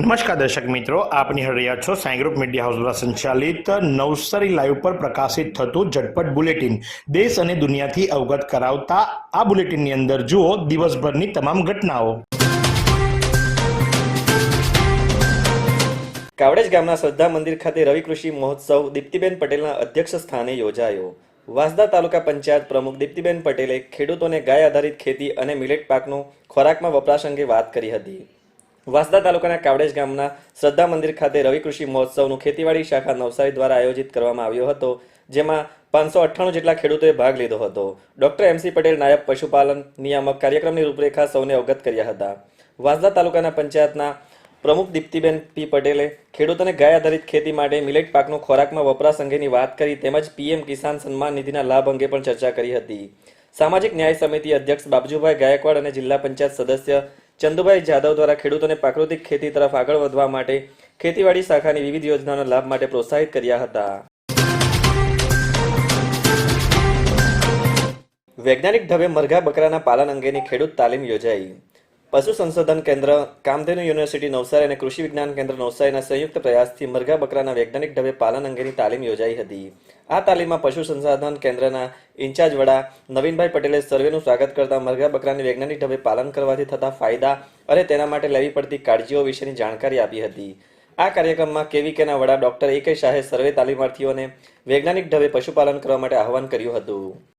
નમસ્કાર દર્શક મિત્રો, આપ નિહાળી છો સાંઈ ગ્રુપ મીડિયા હાઉસ દ્વારા સંચાલિત નવસારી લાઈવ પર પ્રકાશિત થતું ઝટપટ બુલેટિન. દેશ અને દુનિયાથી અવગત કરાવતા આ બુલેટિનની અંદર જુઓ દિવસભરની તમામ ઘટનાઓ. કાવડેજ ગામના શ્રદ્ધા મંદિર ખાતે રવિ કૃષિ મહોત્સવ દીપ્તિબેન પટેલના અધ્યક્ષ સ્થાને યોજાયો. વાસદા તાલુકા પંચાયત પ્રમુખ દીપ્તિબેન પટેલે ખેડૂતોને ગાય આધારિત ખેતી અને મિલેટ પાકનો ખોરાકમાં વપરાશ અંગે વાત કરી હતી. વાંસદા તાલુકાના કાવડેજ ગામના શ્રદ્ધા મંદિર ખાતે રવિ કૃષિ મહોત્સવનું ખેતીવાડી શાખા નવસારી દ્વારા આયોજિત કરવામાં આવ્યો હતો, જેમાં પાંચસો અઠ્ઠાણું જેટલા ખેડૂતોએ ભાગ લીધો હતો. ડોક્ટર એમસી પટેલ નાયબ પશુપાલન નિયામક કાર્યક્રમની રૂપરેખા સૌને અવગત કર્યા હતા. વાંસદા તાલુકાના પંચાયતના પ્રમુખ દીપ્તિબેન પી પટેલે ખેડૂતોને ગાય આધારિત ખેતી માટે મિલેટ પાકનો ખોરાકમાં વપરાશ અંગેની વાત કરી તેમજ પીએમ કિસાન સન્માન નિધિના લાભ અંગે પણ ચર્ચા કરી હતી. સામાજિક ન્યાય સમિતિ અધ્યક્ષ બાબજુભાઈ ગાયકવાડ અને જિલ્લા પંચાયત સદસ્ય ચંદુભાઈ જાદવ દ્વારા ખેડૂતોને પ્રાકૃતિક ખેતી તરફ આગળ વધવા માટે ખેતીવાડી શાખાની વિવિધ યોજનાના લાભ માટે પ્રોત્સાહિત કર્યા હતા. વૈજ્ઞાનિક ઢબે મરઘા બકરાના પાલન અંગેની ખેડૂત તાલીમ યોજાઈ. પશુ સંશોધન કેન્દ્ર, કામધેનુ યુનિવર્સિટી, નવસારી અને કૃષિ વિજ્ઞાન કેન્દ્ર નવસારીના સંયુક્ત પ્રયાસથી મરઘા બકરાના વૈજ્ઞાનિક ઢબે પાલન અંગેની તાલીમ યોજાઈ હતી. આ તાલીમમાં પશુ સંસાધન કેન્દ્રના ઇન્ચાર્જ વડા નવીનભાઈ પટેલે સર્વેનું સ્વાગત કરતા મરઘા બકરાની વૈજ્ઞાનિક ઢબે પાલન કરવાથી થતા ફાયદા અને તેના માટે લેવી પડતી કાળજીઓ વિશેની જાણકારી આપી હતી. આ કાર્યક્રમમાં કેવીકેના વડા ડોક્ટર એ કે શાહે સર્વે તાલીમાર્થીઓને વૈજ્ઞાનિક ઢબે પશુપાલન કરવા માટે આહવાન કર્યું હતું.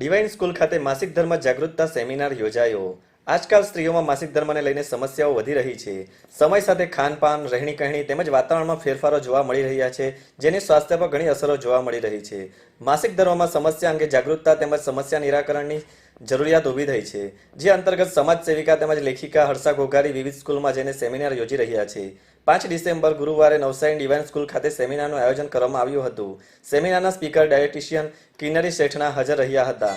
ડિવાઇન સ્કૂલ ખાતે માસિક ધર્મ જાગૃતતા સેમિનાર યોજાયો. આજકાલ સ્ત્રીઓમાં માસિક ધર્મને લઈને સમસ્યાઓ વધી રહી છે. સમય સાથે ખાનપાન રહેણી કહેણી તેમજ વાતાવરણમાં ફેરફારો જોવા મળી રહ્યા છે, જેની સ્વાસ્થ્ય પર ઘણી અસરો જોવા મળી રહી છે. માસિક ધર્મમાં સમસ્યા અંગે જાગૃતતા તેમજ સમસ્યા નિરાકરણની જરૂરિયાત ઊભી થઈ છે, જે અંતર્ગત સમાજ સેવિકા તેમજ લેખિકા હર્ષા ઘોઘારી વિવિધ સ્કૂલમાં જઈને સેમિનાર યોજી રહ્યા છે. પાંચ ડિસેમ્બર ગુરુવારે નવસારી ડિવાઇન સ્કૂલ ખાતે સેમિનારનું આયોજન કરવામાં આવ્યું હતું. સેમિનારના સ્પીકર ડાયટિશિયન કિન્નરી શેઠના હાજર રહ્યા હતા.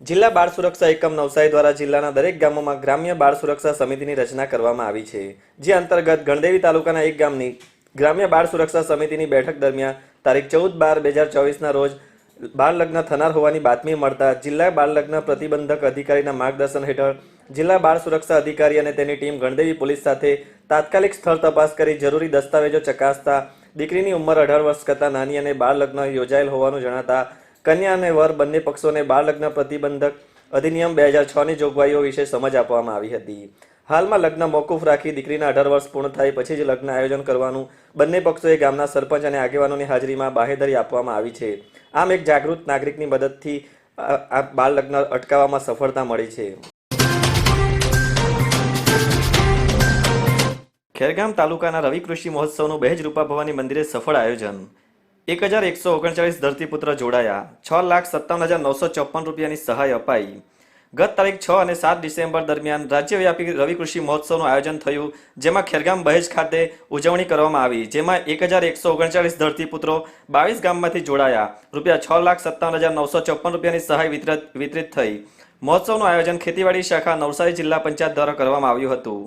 જિલ્લા બાળ સુરક્ષા એકમ નવસારી દ્વારા જિલ્લાના દરેક ગામોમાં ગ્રામ્ય બાળ સુરક્ષા સમિતિની રચના કરવામાં આવી છે, જે અંતર્ગત ગણદેવી તાલુકાના એક ગામની ગ્રામ્ય બાળ સુરક્ષા સમિતિની બેઠક દરમિયાન તારીખ ચૌદ બાર બે હજાર ચોવીસના રોજ બાળ લગ્ન થનાર હોવાની બાતમી મળતા જિલ્લા બાળ લગ્ન પ્રતિબંધક અધિકારીના માર્ગદર્શન હેઠળ જિલ્લા બાળ સુરક્ષા અધિકારી અને તેની ટીમ ગણદેવી પોલીસ સાથે તાત્કાલિક સ્થળ તપાસ કરી જરૂરી દસ્તાવેજો ચકાસતા દીકરીની ઉંમર અઢાર વર્ષ કરતાં નાની અને બાળ લગ્ન યોજાયેલ હોવાનું જણાતા કન્યા અને વર બંને પક્ષોને બાળ લગ્ન પ્રતિબંધક અધિનિયમ બે હજાર છની જોગવાઈઓ વિશે સમજ આપવામાં આવી હતી. હાલમાં લગ્ન મોકૂફ રાખી દીકરીના અઢાર વર્ષ પૂર્ણ થાય પછી જ લગ્ન આયોજન કરવાનું બંને પક્ષોએ ગામના સરપંચ અને આગેવાનોની હાજરીમાં બાહેધરી આપવામાં આવી છે. આમ એક જાગૃત નાગરિકની મદદથી આ બાળ લગ્ન અટકાવવામાં સફળતા મળી છે. ખેરગામ તાલુકાના રવિ કૃષિ મહોત્સવનું બહેજ રૂપા ભવાની મંદિરે સફળ આયોજન એક હજાર એકસો ઓગણચાળીસ ધરતીપુત્ર જોડાયા. છ લાખ સત્તાવન હજાર નવસો ચોપન રૂપિયાની સહાય અપાઈ. ગત તારીખ છ અને સાત ડિસેમ્બર દરમિયાન રાજ્યવ્યાપી રવિ કૃષિ મહોત્સવનું આયોજન થયું, જેમાં ખેરગામ બહેજ ખાતે ઉજવણી કરવામાં આવી, જેમાં એક હજાર એકસો ઓગણચાળીસ ધરતીપુત્રો બાવીસ ગામમાંથી જોડાયા. રૂપિયા છ લાખ સત્તાવન હજાર નવસો ચોપન રૂપિયાની સહાય વિતરિત વિતરિત થઈ. મહોત્સવનું આયોજન ખેતીવાડી શાખા નવસારી જિલ્લા પંચાયત દ્વારા કરવામાં આવ્યું હતું.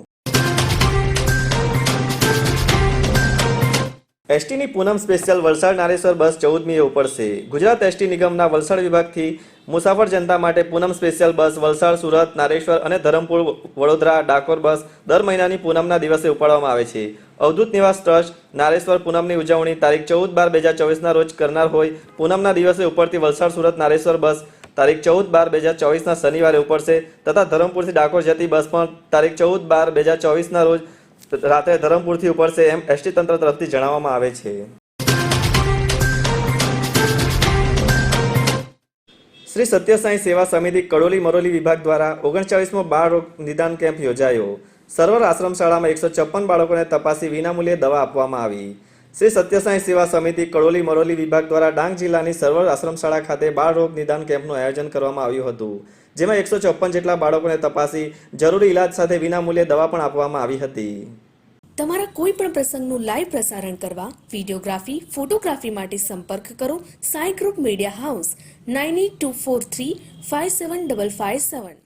એસટીની પૂનમ સ્પેશિયલ વલસાડ નારેશ્વર બસ ચૌદમીએ ઉપડશે. ગુજરાત એસટી નિગમના વલસાડ વિભાગથી મુસાફર જનતા માટે પૂનમ સ્પેશિયલ બસ વલસાડ, સુરત, નારેશ્વર અને ધરમપુર, વડોદરા, ડાકોર બસ દર મહિનાની પૂનમના દિવસે ઉપાડવામાં આવે છે. અવધૂત નિવાસ ટ્રસ્ટ નારેશ્વર પૂનમની ઉજવણી તારીખ ચૌદ બાર બે હજાર ચોવીસના રોજ કરનાર હોય પૂનમના દિવસે ઉપડતી વલસાડ, સુરત, નારેશ્વર બસ તારીખ ચૌદ બાર બે હજાર ચોવીસના શનિવારે ઉપડશે તથા ધરમપુરથી ડાકોર જતી બસ પણ તારીખ ચૌદ બાર બે હજાર ચોવીસના રોજ રાત્રે ધરમપુરથી ઉપડશે એમ એસટી તંત્ર તરફથી જણાવવામાં આવે છે. શ્રી સત્યસાઈ સેવા સમિતિ કડોલી મરોલી વિભાગ દ્વારા ઓગણચાળીસમો બાળ રોગ નિદાન કેમ્પ યોજાયો. સર્વર આશ્રમ શાળામાં એકસો છપ્પન બાળકોને તપાસી વિનામૂલ્યે દવા આપવામાં આવી. શ્રી સત્યસાઈ સેવા સમિતિ કડોલી મરોલી વિભાગ દ્વારા ડાંગ જિલ્લાની સર્વર આશ્રમ શાળા ખાતે બાળ રોગ નિદાન કેમ્પનું આયોજન કરવામાં આવ્યું હતું, જેમાં એકસો ચોપન જેટલા બાળકોને તપાસી જરૂરી ઇલાજ સાથે વિનામૂલ્યે દવા પણ આપવામાં આવી હતી. તમારા કોઈ પણ પ્રસંગનું લાઈવ પ્રસારણ કરવા વિડીયોગ્રાફી, ફોટોગ્રાફી માટે સંપર્ક કરો Sai group media house, nine eight two four three five seven double five seven.